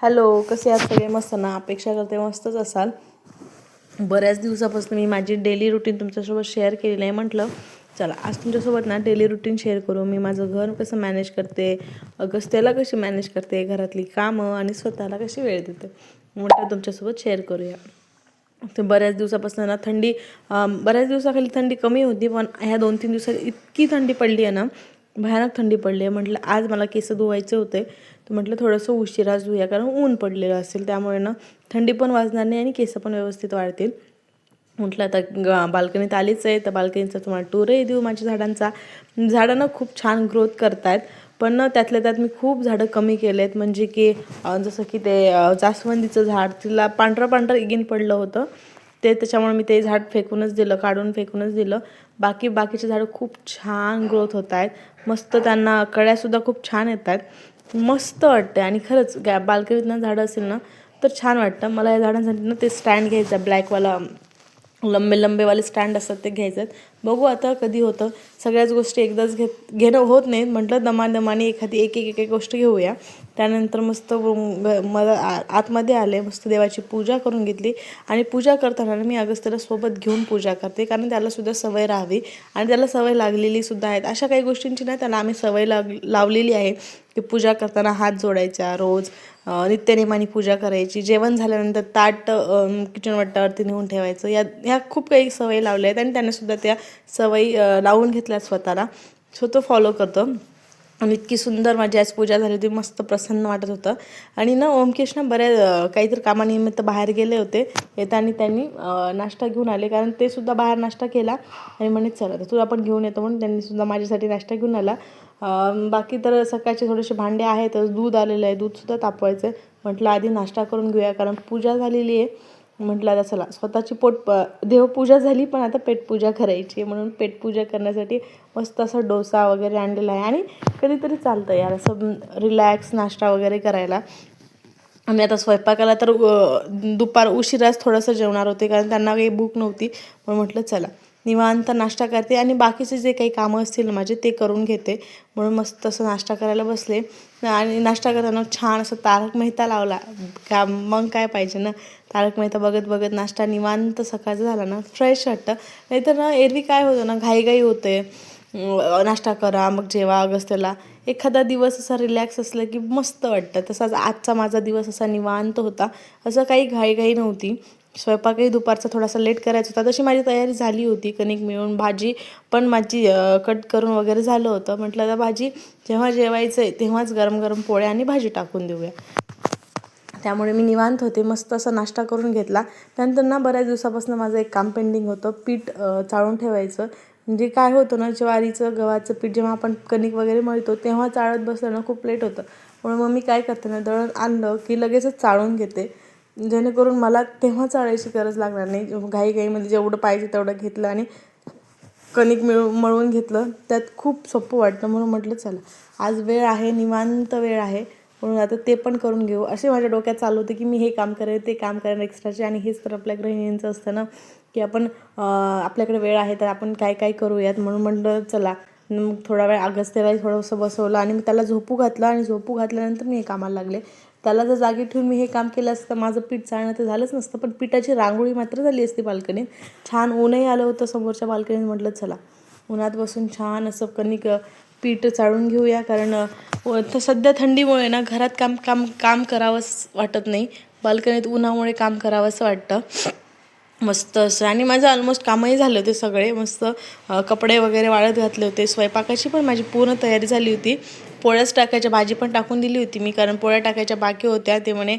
Hello कसे आहात सगळे? मस्त ना? अपेक्षा करते मस्तच असाल. बऱ्याच दिवसापासून मी माझी डेली रुटीन तुमच्यासोबत शेअर केलेली आहे. म्हटलं चला आज तुमच्यासोबत ना डेली रुटीन शेअर करू. मी माझं घर कसं मॅनेज करते अगस्त्याला कशी मॅनेज करते घरातली कामं आणि स्वतःला कशी वेळ देते म्हटलं तुमच्यासोबत शेअर करूया. ते बऱ्याच दिवसापासून ना थंडी बऱ्याच दिवसाखाली थंडी कमी होती पण ह्या दोन तीन दिवसात इतकी थंडी पडली आहे ना भयानक थंडी पडली आहे. म्हटलं आज मला केस धुवायचे होते. तर म्हटलं थोडंसं उशिराच धुया कारण ऊन पडलेलं असेल त्यामुळे ना थंडी पण वाजणार नाही आणि केस पण व्यवस्थित वाढतील. म्हटलं आता ग बाल्कनीत आलीच आहे तर बाल्कनीचा तुम्हाला टूरही देऊ माझ्या झाडांचा. झाडं ना खूप छान ग्रोथ करतायत पण ना त्यातल्या त्यात मी खूप झाडं कमी केले आहेत म्हणजे की जसं की ते जास्वंदीचं झाड तिला पांढरं पांढरं इगिन पडलं होतं. ते त्याच्यामुळे मी ते झाड फेकूनच दिलं काढून फेकूनच दिलं. बाकी बाकीचे झाडं खूप छान ग्रोथ होत आहेत मस्त त्यांना कळ्यासुद्धा खूप छान येत आहेत मस्त वाटतं आणि खरंच गॅ बाल्कनीत ना झाडं असेल ना तर छान वाटतं. मला या झाडांसाठी ना ते स्टँड घ्यायचं आहे. ब्लॅकवाला लंबे लंबेवाले स्टँड असतात ते घ्यायचे आहेत बघू आता कधी होतं. सगळ्याच गोष्टी एकदाच घेत घेणं होत नाहीत. म्हटलं दमादमाने एखादी एक एक एक एक गोष्ट घेऊया. त्यानंतर मस्त मला आ- आतमध्ये आले मस्त देवाची पूजा करून घेतली. आणि पूजा करताना मी अगस्त्याला सोबत घेऊन पूजा करते. कारण त्यालासुद्धा सवय राहावी. आणि त्याला सवय लागलेली सुद्धा आहेत. अशा काही गोष्टींची ना त्याला आम्ही सवय लाग लावलेली आहे. की पूजा करताना हात जोडायचा रोज. नित्यनेमाने पूजा करायची. जेवण झाल्यानंतर ताट किचन वट्टावरती नेऊन ठेवायचं. या ह्या खूप काही सवयी लावल्या आहेत. आणि त्यांनासुद्धा त्या सवयी लावून घेतल्या स्वतःला. सो तो फॉलो करतो. आणि इतकी सुंदर माझी आज पूजा झाली होती. मस्त प्रसन्न वाटत होतं. आणि ना ओमकेश ना बऱ्या काहीतरी कामानिमित्त बाहेर गेले होते. येताना त्यांनी नाश्ता घेऊन आले. कारण ते सुद्धा बाहेर नाश्ता केला. आणि म्हणे चला तर तुला आपण घेऊन येतो. म्हणून त्यांनी सुद्धा माझ्यासाठी नाश्ता घेऊन आला. बाकी तर सकाळचे थोडेसे भांडे आहेतच दूध आलेलं आहे. दूधसुद्धा तापवायचं आहे म्हटलं आधी नाश्ता करून घेऊया. कारण पूजा झालेली आहे. म्हटलं आता चला स्वतःची पोट प- देवपूजा झाली पण आता पेटपूजा करायची आहे. म्हणून पेटपूजा करण्यासाठी मस्त असा डोसा वगैरे आणलेला आहे. आणि कधीतरी चालतं यार असं रिलॅक्स नाश्ता वगैरे करायला. आम्ही आता स्वयंपाकाला तर दुपार उशिराच थोडंसं जेवणार होते कारण त्यांना काही भूक नव्हती. म्हणून म्हटलं चला. निवांत नाश्ता करते आणि बाकीचे जे काही कामं असतील ना माझे ते करून घेते. म्हणून मस्त असं नाश्ता करायला बसले. आणि नाश्ता करताना छान असं तारक मेहता लावला. का मग काय पाहिजे ना? तारक मेहता बघत बघत नाश्ता निवांत सकाळचा झाला ना फ्रेश वाटतं. नाहीतर ना एरवी काय होतं ना घाईघाई होते. नाश्ता करा मग जेवा अगस्त्याला. एखादा दिवस असा रिलॅक्स असला की मस्त वाटतं. तसाच आजचा माझा दिवस असा निवांत होता. असं काही घाईघाई नव्हती. स्वयंपाकही दुपारचा थोडासा लेट करायचा होता. तशी माझी तयारी झाली होती. कणिक मिळून भाजी पण माझी कट करून वगैरे झालं होतं. म्हटलं आता भाजी जेव्हा जेवायचं आहे तेव्हाच गरम गरम पोळ्या आणि भाजी टाकून देऊया. त्यामुळे मी निवांत होते. मस्त असा नाश्ता करून घेतला. त्यानंतर ना बऱ्याच दिवसापासून माझं एक काम पेंडिंग होतं. पीठ चाळून ठेवायचं. म्हणजे काय होतं ना ज्वारीचं गव्हाचं पीठ जेव्हा आपण कणिक वगैरे मळतो तेव्हा चाळत बसलं ना खूप लेट होतं. म्हणून मग मी काय करते ना दळण आणलं की लगेचच चाळून घेते. जेणेकरून मला तेव्हा चाळायची गरज लागणार नाही. घाईघाईमध्ये जेवढं पाहिजे तेवढं घेतलं आणि कणिक मिळून मळून घेतलं. त्यात खूप सोपं वाटतं. म्हणून म्हटलं चला आज वेळ आहे निवांत वेळ आहे. म्हणून आता ते पण करून घेऊ. असे माझ्या डोक्यात चालू होते की मी हे काम करेन ते काम करेन एक्स्ट्राचे आणि हेच तर आपल्या गृहिणींचं असतं ना की आपण आपल्याकडे वेळ आहे तर आपण काय काय करूयात? म्हणून म्हटलं चला. मग थोडा वेळ अगस्त्यालाही थोडंसं बसवलं आणि मी त्याला झोपू घातलं. आणि झोपू घातल्यानंतर मी हे कामाला लागले. त्याला जर जागी ठेवून मी हे काम केलं असतं माझं पीठ चाळणं तर झालंच नसतं पण पिठाची रांगोळी मात्र झाली असती बाल्कनीत. छान ऊनही आलं होतं समोरच्या बाल्कनीत म्हटलं चला उन्हात बसून छान असं कणिक पीठ चाळून घेऊया कारण तर सध्या थंडीमुळे ना घरात काम काम काम करावंच वाटत नाही. बाल्कनीत उन्हामुळे काम करावंसं वाटतं. मस्त असं आणि माझं ऑलमोस्ट कामही झाले होते सगळे मस्त कपडे वगैरे वाळत घातले होते. स्वयंपाकाची पण माझी पूर्ण तयारी झाली होती. पोळ्याच टाकायच्या भाजी पण टाकून दिली होती मी कारण पोळ्या टाकायच्या बाकी होत्या. ते म्हणे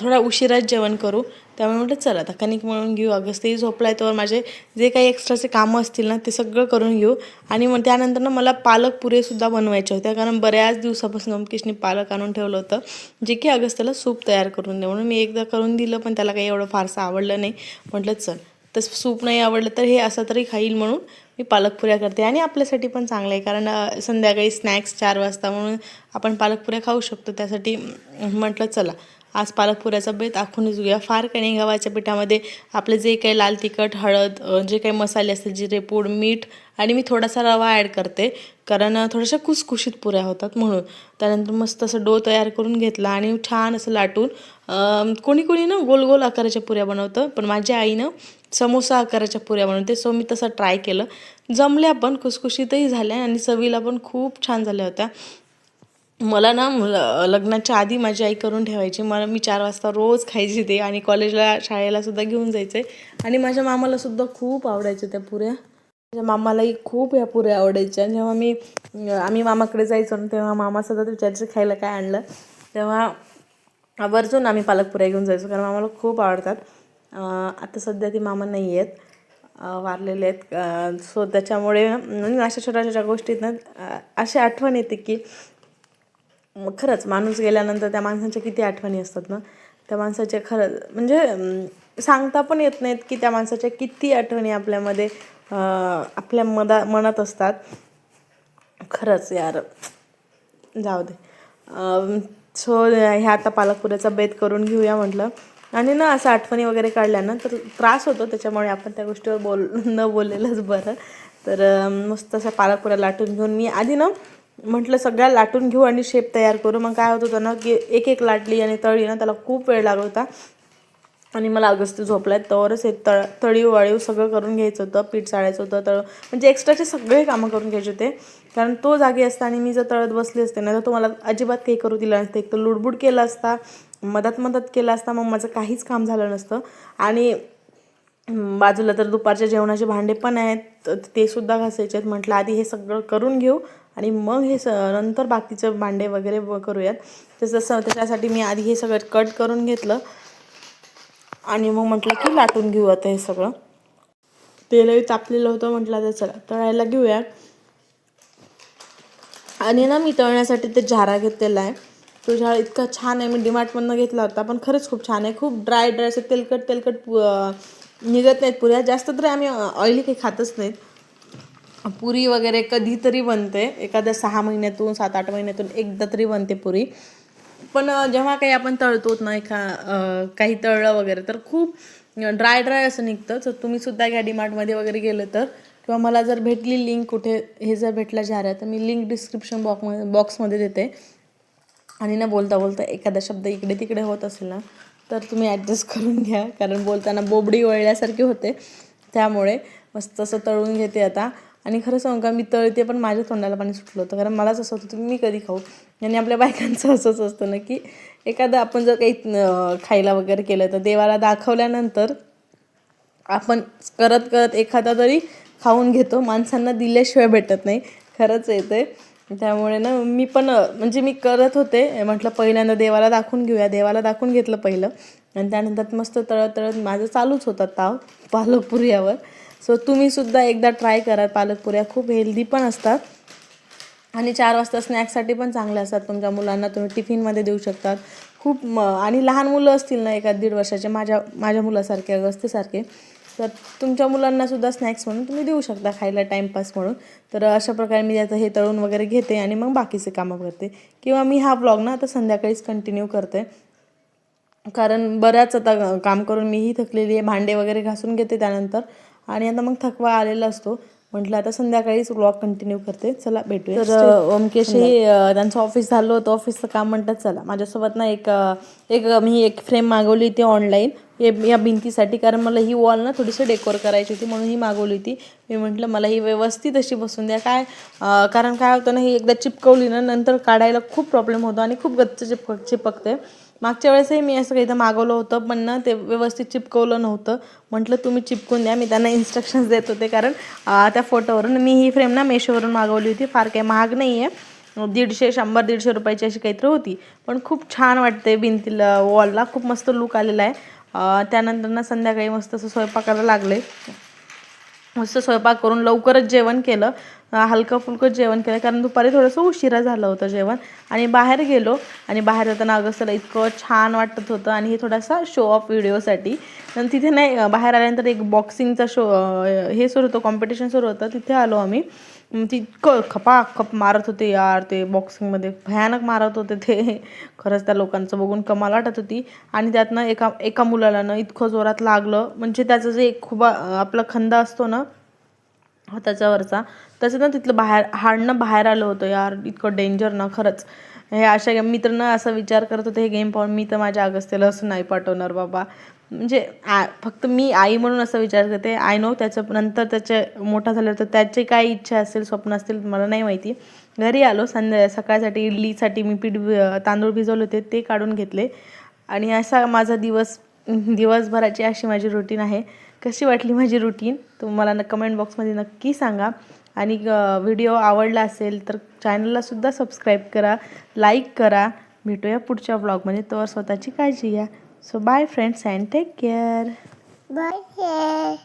थोडा उशिराच जेवण करू. त्यामुळे म्हटलं चला आता कणिक म्हणून घेऊ. अगस्तही झोपला आहे तर माझे जे काही एक्स्ट्राचे कामं असतील ना ते सगळं करून घेऊ. आणि मग त्यानंतर ना मला पालक पुरेसुद्धा बनवायचे होते कारण बऱ्याच दिवसापासून अमकेशने पालक आणून ठेवलं होतं जे की अगस्त्याला सूप तयार करून दे. म्हणून मी एकदा करून दिलं पण त्याला काही एवढं फारसं आवडलं नाही. म्हटलं चल तसं सूप नाही आवडलं तर हे असं तरी खाईल म्हणून मी पालकपुऱ्या करते. आणि आपल्यासाठी पण चांगलं आहे कारण संध्याकाळी स्नॅक्स चार वाजता म्हणून आपण पालकपुऱ्या खाऊ शकतो. त्यासाठी म्हटलं चला आज पालकपुऱ्याचा बेत आखूनच घेऊया. फार काही नाही गव्हाच्या पिठामध्ये आपले जे काही लाल तिखट हळद जे काही मसाले असतील जिरे पूड मीठ आणि मी थोडासा रवा ॲड करते कारण थोड्याशा कुसकुशीत पुऱ्या होतात म्हणून. त्यानंतर मस्त असं डो तयार करून घेतला आणि छान असं लाटून कोणी कोणी ना गोल गोल आकाराच्या पुऱ्या बनवतं पण माझ्या आईनं समोसा आकाराच्या पुऱ्या बनवते सो मी तसं ट्राय केलं. जमल्या पण खुसखुशीतही झाल्या आणि चवीला पण खूप छान झाल्या होत्या. मला ना लग्नाच्या आधी माझी आई करून ठेवायची. मला मी चार वाजता रोज खायची ते आणि कॉलेजला शाळेला सुद्धा घेऊन जायचे. आणि माझ्या मामाला सुद्धा खूप आवडायच्या त्या पुऱ्या. माझ्या मामालाही खूप या पुऱ्या आवडायच्या. जेव्हा मी आम्ही मामाकडे जायचो ना तेव्हा मामा सतत विचारायचं खायला काय आणलं? तेव्हा आवर्जून आम्ही पालकपुऱ्या घेऊन जायचो कारण मामाला खूप आवडतात. आता सध्या ती मामा नाही आहेत. वारलेले आहेत. सो त्याच्यामुळे म्हणजे अशा छोट्या छोट्या गोष्टीत अशी आठवण येते की खरंच माणूस गेल्यानंतर त्या माणसांच्या किती आठवणी असतात ना. त्या माणसाच्या खरंच म्हणजे सांगता पण येत नाहीत की त्या माणसाच्या किती आठवणी आपल्यामध्ये आपल्या मदा मनात असतात. खरंच यार जाऊ दे. सो ह्या आता पालकपुऱ्याचा बेत करून घेऊया म्हटलं. आणि ना असं आठवणी वगैरे काढल्या ना तर त्रास होतो त्याच्यामुळे आपण त्या गोष्टीवर बोल न बोललेलंच बरं. तर मस्त असा पालकपुऱ्या लाटून घेऊन मी आधी ना म्हटलं सगळ्या लाटून घेऊ आणि शेप तयार करू. मग काय होत होतं ना की एक एक लाटली आणि तळली ना त्याला खूप वेळ लागला होता. आणि मला अगस्त झोपलाय तरच हे तळ तळीव वाळीव सगळं करून घ्यायचं होतं पीठ चाळायचं होतं तळ म्हणजे एक्स्ट्राचे सगळे कामं करून घ्यायचे होते. कारण तो जागी असता आणि मी जर तळत बसली असते ना तर तो मला अजिबात काही करू दिला नसतं. एक तर लुडबुड केला असता मदत मदत केलं असता मग माझं काहीच काम झालं नसतं. आणि बाजूला तर दुपारच्या जेवणाचे भांडे पण आहेत तर ते सुद्धा घासायचे आहेत म्हटलं आधी हे सगळं करून घेऊ आणि मग हे स नंतर बाकीचं भांडे वगैरे करूयात. तसं स- त्याच्यासाठी मी आधी हे सगळं कट करून घेतलं. आणि मग म्हटलं की लाटून घेऊ आता हे सगळं. तेलही तापलेलं होतं. म्हटलं आता चला तळायला घेऊया आणि ना मी तळण्यासाठी ते झारा घेतलेला आहे. तो झाळ इतका छान आहे मी डिमार्टमधनं घेतला होता पण खरंच खूप छान आहे. खूप ड्राय ड्राय असं तेलकट तेलकट पु- निघत नाहीत पुऱ्या. जास्त तरी आम्ही ऑइली काही खातच नाहीत. पुरी वगैरे कधीतरी बनते. एखाद्या सहा महिन्यातून सात आठ महिन्यातून एकदा तरी बनते पुरी. पण जेव्हा काही आपण तळतो ना एखा काही तळलं वगैरे तर खूप ड्राय ड्राय असं निघतं. तर तुम्ही सुद्धा घ्या डीमार्टमध्ये वगैरे गेलं तर. किंवा मला जर भेटली लिंक कुठे हे जर भेटला जाऱ्या तर मी लिंक डिस्क्रिप्शन बॉक्समध्ये बॉक्समध्ये देते. आणि ना बोलता बोलता एखादा शब्द इकडे तिकडे होत असेल ना तर तुम्ही ॲडजस्ट करून घ्या. कारण बोलताना बोबडी वळल्यासारखी होते. त्यामुळे मस्त असं तळून घेते आता. आणि खरं सांगू का मी तळते पण माझ्या तोंडाला पाणी सुटलं होतं. कारण मलाच असं होतं तुम्ही मी कधी खाऊ? आणि आपल्या बायकांचं असंच असतं ना की एखादं आपण जर काही खायला वगैरे केलं तर देवाला दाखवल्यानंतर आपण करत करत एखादा तरी खाऊन घेतो. माणसांना दिल्याशिवाय भेटत नाही. खरंच येते त्यामुळे ना मी पण म्हणजे मी करत होते. म्हटलं पहिल्यांदा देवाला दाखवून घेऊया. देवाला दाखवून घेतलं पहिलं. आणि त्यानंतर मस्त तळत तळत माझं चालूच होता ताव पालकपुऱ्यावर सो तुम्ही सुद्धा एकदा ट्राय करा. पालकपुऱ्या खूप हेल्दी पण असतात. आणि चार वाजता स्नॅक्ससाठी पण चांगले असतात. तुमच्या मुलांना तुम्ही टिफिनमध्ये देऊ शकतात. खूप म आणि लहान मुलं असतील ना एका दीड वर्षाचे. माझ्या माझ्या मुलासारखे अगस्तीसारखे तर तुमच्या मुलांना सुद्धा स्नॅक्स म्हणून तुम्ही देऊ शकता खायला टाईमपास म्हणून. तर अशा प्रकारे मी त्याचं हे तळून वगैरे घेते आणि मग बाकीचे कामं करते. किंवा मी हा ब्लॉग ना आता संध्याकाळीच कंटिन्यू करते. कारण बऱ्याच आता काम करून मीही थकलेली आहे. भांडे वगैरे घासून घेते त्यानंतर. आणि आता मग थकवा आलेला असतो. म्हटलं आता संध्याकाळीच ब्लॉग कंटिन्यू करते. चला भेटूया. तर ओमकेशही त्यांचं ऑफिस झालं होतं. ऑफिसचं काम म्हणतात चला. माझ्यासोबत ना एक एक मी एक फ्रेम मागवली होती ऑनलाईन या भिंतीसाठी. कारण मला ही वॉल ना थोडीशी डेकोर करायची होती म्हणून ही मागवली होती. मी म्हटलं मला ही व्यवस्थित अशी बसून द्या. काय कारण काय होतं ना ही एकदा चिपकवली ना नंतर काढायला खूप प्रॉब्लेम होतो आणि खूप गच्च चिपक चिपकते. मागच्या वेळेसही मी असं काही मागवलं होतं पण ना ते व्यवस्थित चिपकवलं नव्हतं. म्हटलं तुम्ही चिपकून द्या मी त्यांना इन्स्ट्रक्शन्स देत होते कारण त्या फोटोवरून मी ही फ्रेम ना मेशोवरून मागवली होती. फार काही महाग नाही आहे दीडशे शंभर दीडशे रुपयाची अशी काहीतरी होती. पण खूप छान वाटते भिंतीला वॉलला खूप मस्त लुक आलेला आहे. त्यानंतर ना संध्याकाळी मस्त असं स्वयंपाकाला लागले. मस्त स्वयंपाक करून लवकरच जेवण केलं. हलकं फुलकं जेवण केलं. कारण दुपारी थोडंसं उशिरा झालं होतं जेवण. आणि बाहेर गेलो. आणि बाहेर जाताना अगस्तला इतकं छान वाटत होतं. आणि हे थोडासा शो ऑफ व्हिडिओसाठी आणि तिथे नाही बाहेर आल्यानंतर एक बॉक्सिंगचा शो हे सुरू होतं कॉम्पिटिशन सुरू होतं. तिथे आलो आम्ही. ती इतकं खपाखप मारत होते यार ते बॉक्सिंगमध्ये भयानक मारत होते ते. खरंच त्या लोकांचं बघून कमाल वाटत होती. आणि त्यातनं एका एका मुलाला ना इतकं जोरात लागलं. म्हणजे त्याचं जे एक खूप आपला खंदा असतो ना त्याच्यावरचा तसं ना तिथलं बाहेर हाडणं बाहेर आलं होतं यार. इतकं डेंजर ना खरंच. हे अशा मी तर ना असा विचार करत होते हे गेम पाहून मी तर माझ्या अगस्त्याला असं नाही पाठवणार बाबा. म्हणजे आ फक्त मी आई म्हणून असं विचार करते. आय नो त्याचं नंतर त्याचे मोठा झालं तर त्याचे काय इच्छा असेल स्वप्न असतील मला नाही माहिती. घरी आलो संध्या सकाळसाठी इडलीसाठी मी पीठ तांदूळ भिजवले होते ते काढून घेतले. आणि असा माझा दिवस दिवसभराची अशी माझी रुटीन आहे. कशी वाटली माझी रुटीन तुम्हाला न कमेंट बॉक्समध्ये नक्की सांगा. आणि व्हिडिओ आवडला असेल तर चॅनललासुद्धा सबस्क्राईब करा लाईक करा. भेटूया पुढच्या ब्लॉगमध्ये तर स्वतःची काळजी घ्या. So bye friends and take care. Bye.